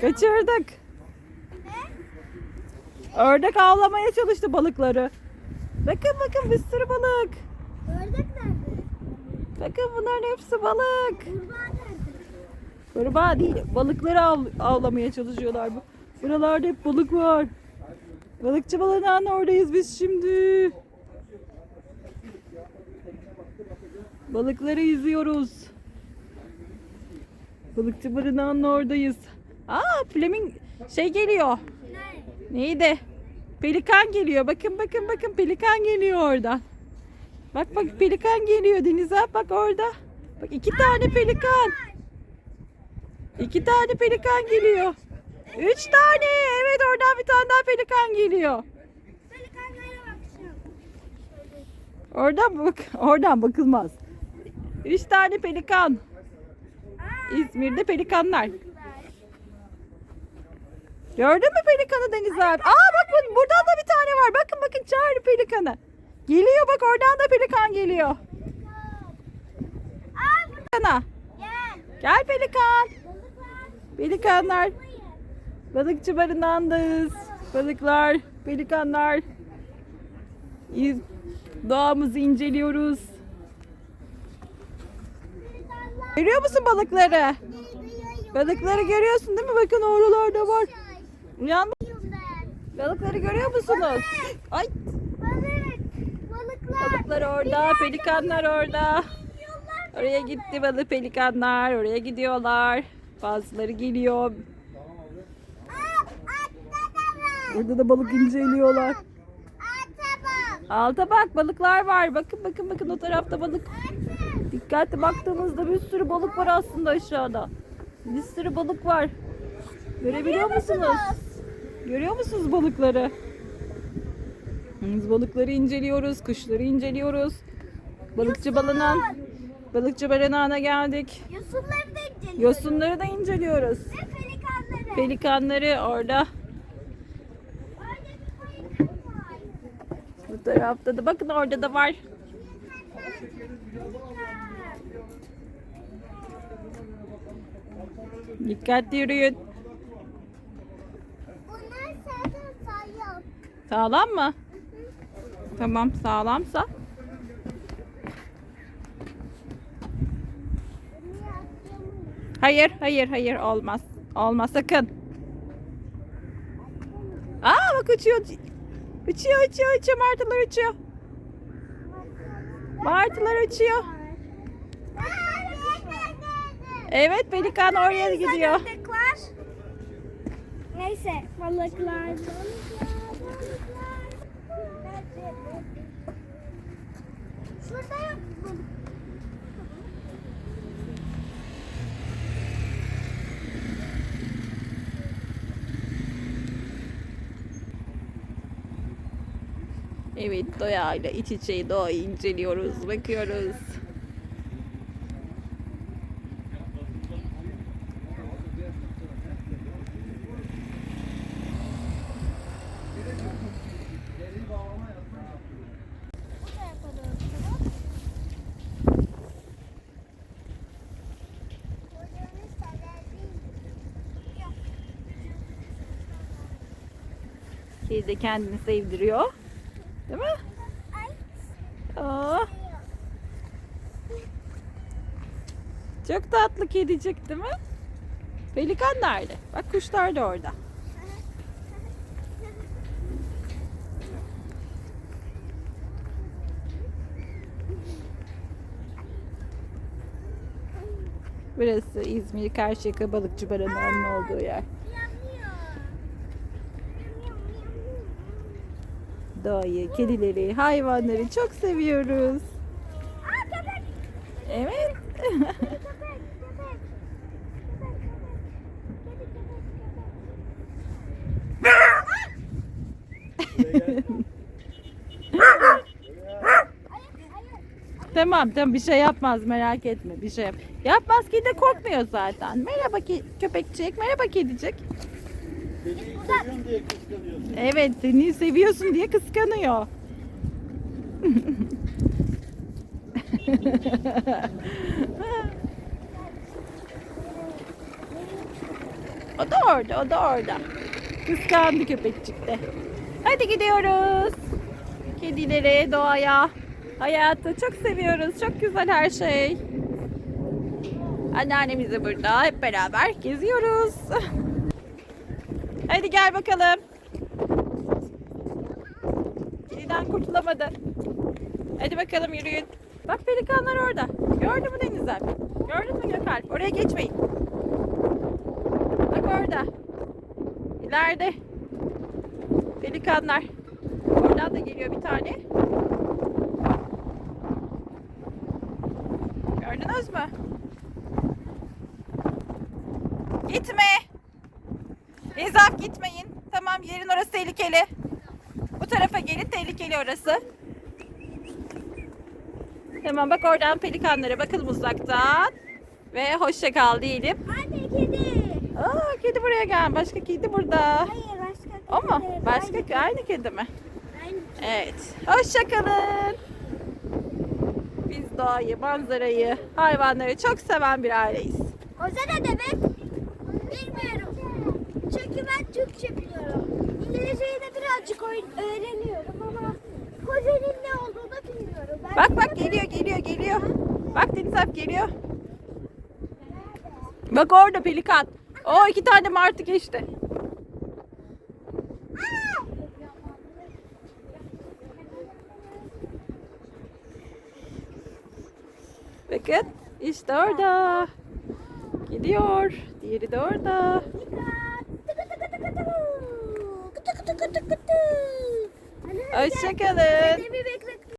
Kaçırdık. Ördek avlamaya çalıştı balıkları. Bakın bakın bir sürü balık. Ördek nerede? Bakın bunların hepsi balık. Kurbağa nerede? Kurbağa değil, balıkları av, avlamaya çalışıyorlar. Bu- Buralarda hep balık var. Balıkçı balığının oradayız biz şimdi. Balıkları izliyoruz. Balıkçı barınağının oradayız. Aa, flamin şey geliyor. Neydi? Pelikan geliyor. Bakın bakın bakın pelikan geliyor oradan. Bak bak pelikan geliyor denize. Bak orada. Bak iki tane pelikan. İki tane pelikan geliyor. Üç tane. Evet oradan bir tane daha pelikan geliyor. Oradan bak oradan bakılmaz. Üç tane pelikan. İzmir'de pelikanlar. Gördün mü pelikanı Deniz abi? Aa bak bu- buradan da bir tane var. Bakın bakın çağır pelikanı. Geliyor bak oradan da pelikan geliyor. Pelikana. Gel. Pelikan. Pelikanlar. Balıkçı barınağındayız. Balıklar, pelikanlar. İz, doğamızı inceliyoruz. Pelikanlar. Görüyor musun balıkları? Balıkları görüyorsun değil mi? Bakın oralarda var. Uyan. Balıkları görüyor musunuz? Ay Balık. Balıklar. balıklar orada, pelikanlar orada. Oraya gitti balık pelikanlar. Oraya gidiyorlar. Bazıları geliyor. Burada da balık inceliyorlar. Alta bak balıklar var. Bakın bakın bakın o tarafta balık. Dikkatli baktığımızda bir sürü balık var aslında aşağıda. Bir sürü balık var. Görebiliyor musunuz? Görüyor musunuz balıkları? Biz balıkları inceliyoruz, kuşları inceliyoruz. Balıkçı balığına, balıkçı barınağına geldik. Yosunları da inceliyoruz. Yosunları da inceliyoruz. Ve pelikanları. Pelikanları orada. Bu tarafta da bakın orada da var. Dikkatli yürüyün. Bunlar zaten sayıyor. Sağlam mı? Tamam sağlamsa. Hayır hayır hayır olmaz. Olmaz sakın. Aa bak uçuyor. Uçuyor uçuyor uçuyor martılar uçuyor. Martılar uçuyor. Evet pelikan oraya gidiyor. Balıklar. Neyse balıklar. Balıklar. Balıklar. Şurada yok balık. Evet doğayla iç içe doğayı inceliyoruz, bakıyoruz. Bu tarafa doğru gidelim. Gördüğünüz kadar değil. Yok. De kendini sevdiriyor. Değil mi? Aa, çok tatlı kedicik değil mi? Pelikan nerede? Bak kuşlar da orada. Burası İzmir Karşıyaka Balıkçı Barınağı'nın olduğu yer. Doğayı, kedileri, hayvanları çok seviyoruz. Evet. Tamam tamam bir şey yapmaz merak etme bir şey yap. Yapmaz ki de korkmuyor zaten. Merhaba ki köpekçik, merhaba kedicik. Evet seni seviyorsun diye kıskanıyor. O da orada, o da orada. Kıskandı köpekçik de. Hadi gidiyoruz. Kedilere, doğaya, hayatı çok seviyoruz. Çok güzel her şey. Anneannemiz de burada. Hep beraber geziyoruz. Hadi gel bakalım. Kediden kurtulamadı. Hadi bakalım yürüyün. Bak pelikanlar orada. Gördün mü Deniz abi? Gördün mü Gökalp? Oraya geçmeyin. Bak orada. İleride. Pelikanlar. Oradan da geliyor bir tane. Gördünüz mü? Gitme. Ezaf gitmeyin. Tamam yerin orası tehlikeli. Bu tarafa gelin tehlikeli orası. Tamam bak oradan pelikanlara bakalım uzaktan. Ve hoşça kal diyelim. Anne kedi. Aa kedi buraya gel. Başka kedi burada. Hayır başka O mu? kedi. Başka aynı kedi mi? Aynı. Evet. Hoşça kalın. Biz doğayı, manzarayı, hayvanları çok seven bir aileyiz. Koza ne demek? Bilmiyorum. Türkçe biliyorum. İngilizceyi de birazcık öğreniyorum ama kozenin ne olduğunu bilmiyorum. Ben Bak bak geliyor geliyor geliyor. Bak Deniz geliyor. Bak orada pelikan. O iki tane martı geçti. Bakın işte orada. Gidiyor. Diğeri de orada. Hoşçakalın. Hoşçakalın. Dedemi bekle